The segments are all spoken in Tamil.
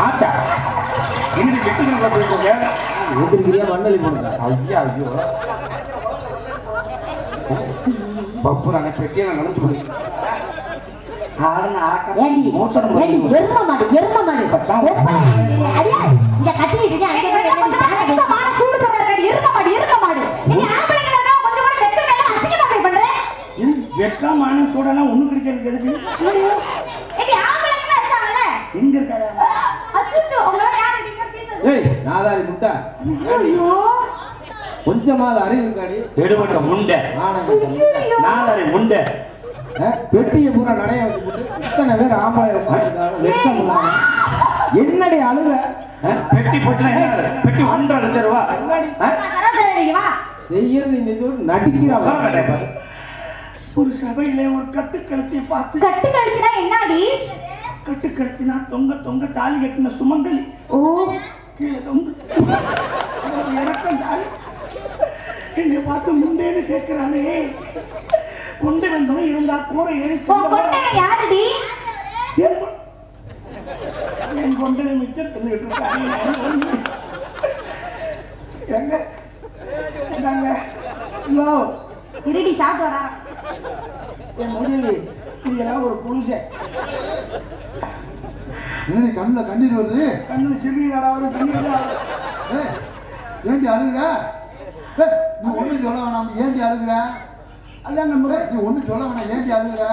ஆச்சா? இன்னைக்கு வெட்டுக்கு போயிருக்கீங்க? ஊத்திருக்கிறியா மண்ணலி போடுங்க ஐயா ஐயோ. பப்பு நாங்க பெட்டியை நான் நினைச்சு போய் ஆடுன ஆட்டம் மூத்தரம் ஏண்டி? போடுங்க. எரும மாடு எரும மாடு. ஒப்பனை அடியா இங்க கத்திட்டு அங்க என்ன சூடு இருக்காரு எருக்க மாடு? எருக்க மாடு நீங்க ஆம்பளைங்க இருந்தா கொஞ்சம் கூட வெக்க மேல அசிங்கமா போய் பண்ற. சூடெல்லாம் ஒண்ணு எதுக்கு? இருக்காங்கல்ல? எங்க இருக்காங்க? ஏய் நாதாரி முட்டா ஐயோ. கொஞ்சமாவது அறிவு இருக்காடி. எடுபட்ட முண்டை. நாலாரி முண்டை. பெட்டியை பூரா நடைய வச்சு போட்டு இத்தனை பேர் ஆம்பளை உட்காந்துருக்காங்க வெட்கம் இல்லாம என்னடி அழுக? ஆ? பெட்டி என்ன பெட்டி ஒன்றரை லட்சம் ரூபா செய்யறது இந்த. ஒரு சபையில ஒரு கட்டுக்கழுத்தை பார்த்து கட்டு கழுத்தினா என்னடி? கட்டுக்கழுத்தினா தொங்க தொங்க தாலி கட்டின சுமங்கலி. ஓ. கீழே தொங்கு இறக்கம் தாலி என்னை பார்த்து முண்டேன்னு கேட்கிறானே கொண்டு வந்தவன் இருந்தா கூற ஏறி யாருடி என் கொண்டனை மிச்சம் தின்னுட்டு இருக்கானே எங்க இந்தாங்க இதோ, இருடி சாப்பிட்டு வரா என் முடிவு இதெல்லாம் ஒரு புருஷன் என்னடி கண்ணுல கண்ணீர் வருது. கண்ணு சிறுநீ நடாவது தண்ணி ஏய், ஏண்டி அழுகுற? நீ ஒண்ணும் சொல்ல வேணாம். ஏண்டி அழுகுற? அதாங்க முறை. நீ ஒண்ணும் சொல்ல வேணாம். ஏண்டி அழுகுற?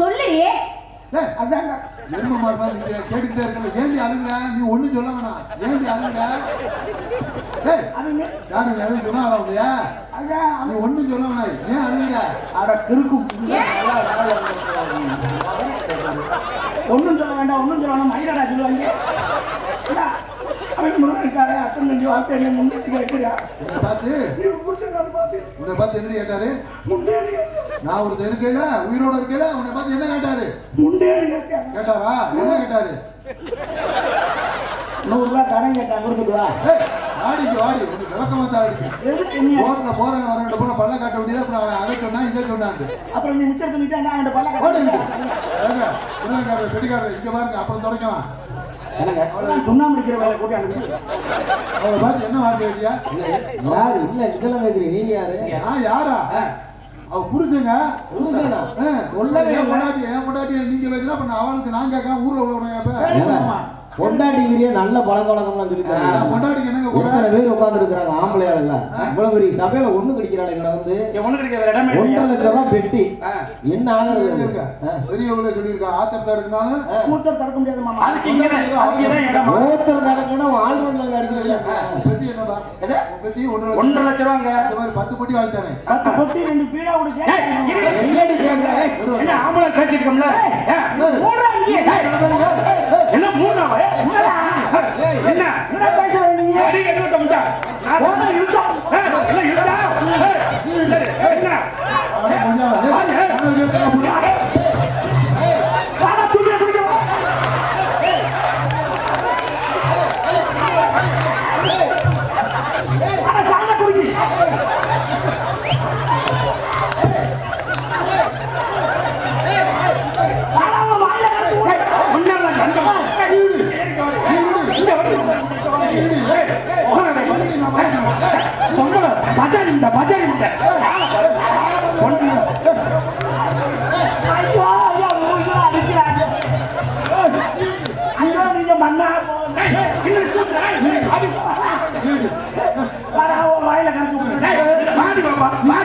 சொல்லுடி. அதாங்க எருமை மாதிரி நிக்கிற, கேட்டுக்கிட்டே இருக்கல. ஏண்டி அழுகுற? நீ ஒண்ணும் சொல்ல வேணாம். ஏண்டி அழுகுற? யாரு எதுவும் சொன்னா இல்லையா அதான். நீ ஒண்ணும் சொல்ல வேணாம். ஏன் அழுகுற? அட கிறுக்கு ஒன்றும் சொல்ல வேண்டாம் ஒன்றும் சொல்ல வேண்டாம். மயிலடா சொல்லுவாங்க? அவன் முன்னாடி இருக்காரு? அத்தனை நெஞ்சு வாழ்க்கை என்ன முன்னாடி கேட்குறியா? உன்னை பார்த்து. உன்னை பார்த்து என்ன கேட்டாரு? முண்டேன்னு நான் ஒருத்தர் இருக்கேல உயிரோட இருக்கேல உன்னை பார்த்து என்ன கேட்டாரு? கேட்டேன். கேட்டாரா? என்ன கேட்டாரு? நூறுரூவா கடன் கேட்டேன் கொடுத்துட்டு வா ஏய், வாடிக்கு வாடி. உனக்கு விளக்கமா தான் போல பல்ல காட்ட வேண்டியது அப்புறம் அவன் அதை சொன்னா இதை சொன்னாங்க அப்புறம் நீ மிச்சம் சொல்லிட்டு அவன் பல்ல ஓடி கட்ட திருநங்காரர் பெட்டிக்காரர் இங்க பாருங்க அப்புறம் தொடக்கலாம் சுண்ணாம்பு அடிக்கிற வேலை கூட்டி அனுப்பி அவளை பார்த்து என்ன வார்த்தை கேட்டியா யாரு? இல்ல இதெல்லாம் கேக்குறீங்க. நீங்க யாரு? நான் யாரா? அவ இல்லை. பொண்டாட்டி என் பொண்டாட்டி நீங்க வைக்கிறா அப்ப நான் அவளுக்கு நான் கேட்க ஊர்ல உள்ளவங்க கேட்பேன் ஏன்னா, பொண்டாட்டிங்கிறிய நல்ல பழக்க வழக்கம்லாம் சொல்லி பொண்டாட்டிக்கு என்னங்க கூட? எத்தனை பேர் உட்கார்ந்து இருக்கிறாங்க ஆம்பளையாள இவ்வளவு பெரிய சபையில ஒண்ணு கிடைக்கிறாள் எங்களை வந்து. ஒண்ணு கிடைக்கிற வேற இடமே ஒன்றரை? லட்சம் ரூபாய் பெட்டி. என்ன ஆகுறது. பெரியவங்களே சொல்லியிருக்கா ஆத்திரத்தை எடுக்கனாலும் மூத்தர் தடுக்க முடியாது மாமா அதுக்கு இங்கே இடமா. பெட்டி என்னடா பெட்டி ஒன்றரை லட்சம். ரூபாங்க. இந்த மாதிரி பத்து பொட்டி வாங்கி தரேன் பத்து பொட்டி ரெண்டு பீடா கேக்குற? ஏய், என்ன ஆம்பளை இங்கே. ஏய், என்ன மூடுறா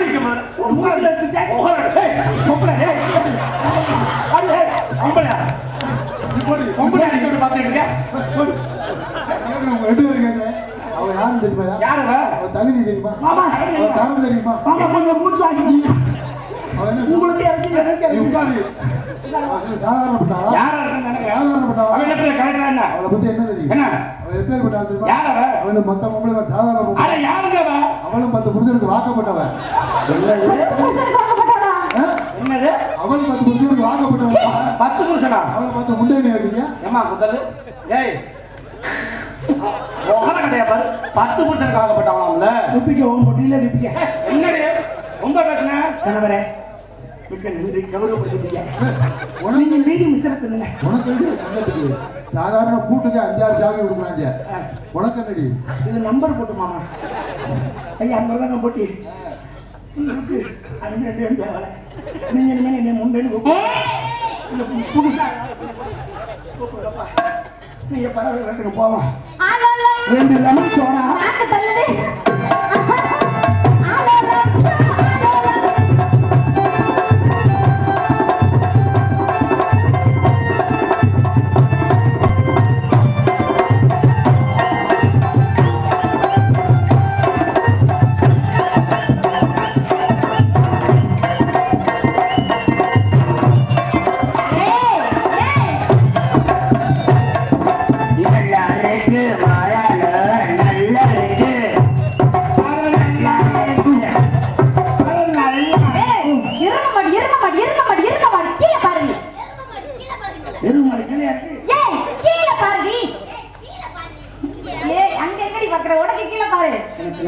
உன் மூஞ்சில வச்சுட்டே. ஏய், பொம்பளை. அடி, பொம்பளை. பொம்பளை அடிக்கடி உங்க ரெண்டு பேரும் கேட்கிறேன். அவ யாருன்னு தெரியுமா யார் அவ? அவ தகுதி தெரியுமா மாமா, அவ தரம் தெரியுமா கொஞ்சம் மூச்சு வாங்கி. உங்களுக்கு இறக்கி, எனக்கு. உட்காரு பத்தி? அவளும்? அவளும் பத்து புருஷனுக்கு வாக்கப்பட்டவன்? என்னது? அவளும் பத்து புருஷனுக்கு வாக்கப்பட்டவன் பத்து புருஷனா? அவளை பார்த்து முண்டை வைக்கிறீங்க ஏம்மா, முதல்ல? ஏய். முகர கட்டைய பாரு. பத்து புருஷனுக்கு ஆகப்பட்டவனாம்ல. என்னடி? ரொம்ப பேசுன? கணவரே, மிக்க நன்றி, கௌரவப்படுத்திட்டீங்க. உனக்கு மீதி மிச்சத்தை தின்னுங்க. உனக்கு தங்கத்துக்கு. சாதாரண கூட்டுக்கு அஞ்சாறு சாவி கொடுக்குறாங்க உனக்கு என்னடி? இது நம்பர் போட்டு மாமா. ஐயா நம்பர் தான் போட்டி இருக்கு. அது ரெண்டு ரெண்டு தேவை நீங்க இனிமேல் என்ன புதுசா. நீங்க பரவாயில்ல வரட்டுங்க போவோம். ரெண்டு லெமன் சோடா.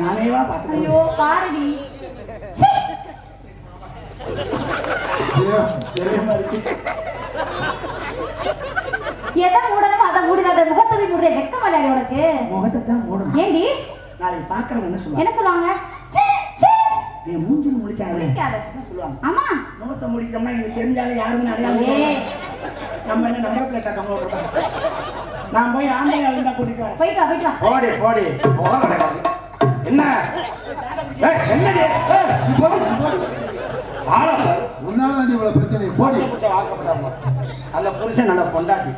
நானேவா பார்த்துக்கணும் ஐயோ பாருடி. எதை மூடணும் அதை மூடிடாத முகத்தவி மூடுற வெக்க மலையாடி உனக்கு? முகத்தை தான் மூடணும். ஏண்டி? நாளைக்கு பார்க்கறவங்க என்ன சொல்லுவாங்க? என்ன சொல்லுவாங்க? சீ, சீ. நீ மூஞ்சில். என்ன சொல்லுவாங்க? ஆமா. முகத்தை முடிக்கணும்னா இது தெரிஞ்சாலும் யாருமே அடையாளம். நம்ம என்ன நம்பர் பிளேட் ஆக்க போகிறோம் நான் போய் ஆம்பளை இருந்தா கூட்டிட்டு வரேன். போயிட்டு வா போயிட்டு வா. போடி போடி. என்ன என்னது. ஆளை. உன்னால இவ்வளவு பிரச்சனை போடி நல்ல புருஷன் நல்ல பொண்டாட்டி